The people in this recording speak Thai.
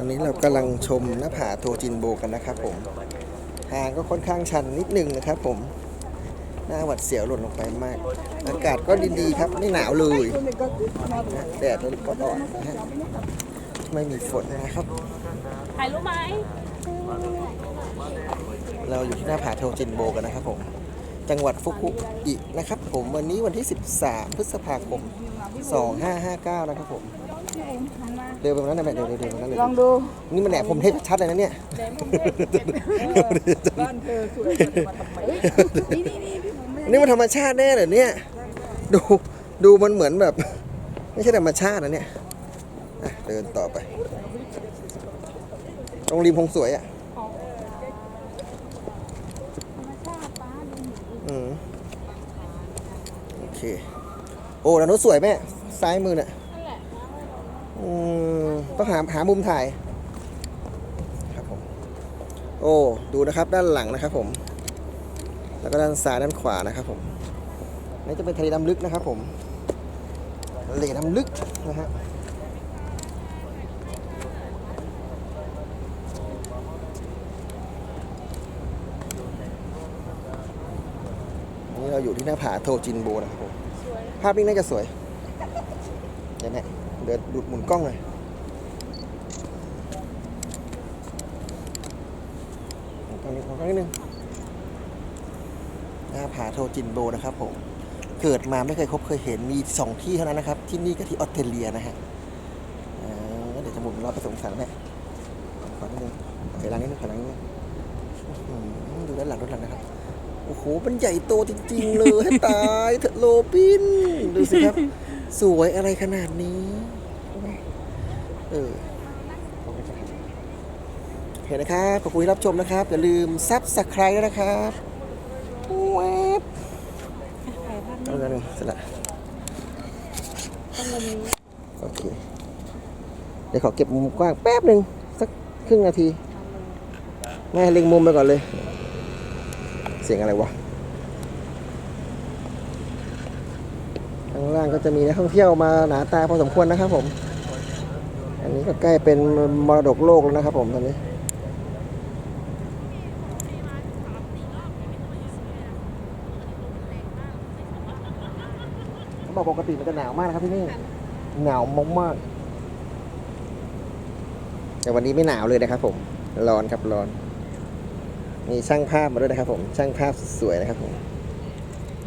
อนนี้เรากำลังชมหน้าผาโทจินโบกันนะครับผมทางก็ค่อนข้างชันนิดนึงนะครับผม หน้าหวัดเสียวหล่นลงไปมาก อากาศก็ดีๆครับ ไม่หนาวเลยนะแดดก็อ่อนนะฮะไม่มีฝนนะครับ ถ่ายรูปไหม เราอยู่ที่หน้าผาโทจินโบกันนะครับผม จังหวัดฟุกุอินะครับผมวันนี้วันที่ 13 พฤษภาคม 2559 นะครับผมเดินไปตรงนั้นนะแม่เดินเดินเดินตรงนั้นเลยลองดู นี่มันแหนผมเทพชัดเลยนะเนี่ยบ้านเธอสวยมาทำไมนี่นี่นี่พี่ผมไม่นี่มันธรรมชาติแน่เลยเนี่ยดูดูมันเหมือนแบบ ไม่ใช่ธรรมชาตินะเนี่ยอะเดินต่อไปตรงริมพงสวยอะอืมโอ เค โอ้แล้วนู้นสวยแม่ ซ้ายมือเนี่ยอืมต้องหาหามุมถ่าย ครับผม โอ้ ดูนะครับด้านหลังนะครับผม แล้วก็ด้านซ้ายด้านขวานะครับผม นี่จะเป็นทะเลน้ำลึกนะครับผม ทะเลน้ำลึกนะฮะ นี่เราอยู่ที่หน้าผาโทจินโบนะครับผมภาพนี้น่าจะสวยเดี๋ยวแม่เดินดูดหมุนกล้องหน่อยหมุนกล้องนิดหมุนกล้องนิดนึงหน้าผาโทจินโบนะครับผมเกิดมาไม่เคยพบเคยเห็นมีสองที่เท่านั้นนะครับ ที่นี่กับที่ออสเตรเลียนะฮะอ่าเดี๋ยวจะหมุนรอบไปสงสารแม่ขอนิดนึงถอยหลังนิดนึงถอยหลังนิดนึงอื้อหือดูด้านหลังด้านหลังนะครับ โอ้โห มันใหญ่โตจริง ๆ เลยให้ตายเถอะโลปิน ดูสิครับ สวยอะไรขนาดนี้ เออโอเคนะครับ ขอบคุณที่รับชมนะครับ อย่าลืมซับสไครต์ด้วยนะครับแวบเอาเงินงเสร็จละโอเค เดี๋ยวขอเก็บมุมกว้างแป๊บหนึ่งสักครึ่งนาที แม่เล็งมุมไปก่อนเลย เสียงอะไรวะข้างล่างก็จะมีนักท่องเที่ยวมาหนาตาพอสมควรนะครับผม อันนี้ก็ใกล้เป็นมรดกโลกแล้วนะครับผมตอนนี้เขาบอกปกติมันจะหนาวมากนะครับที่นี่ หนาวมากๆแต่วันนี้ไม่หนาวเลยนะครับผม ร้อนครับร้อน มีช่างภาพมาด้วยนะครับผมช่างภาพสวยนะครับผม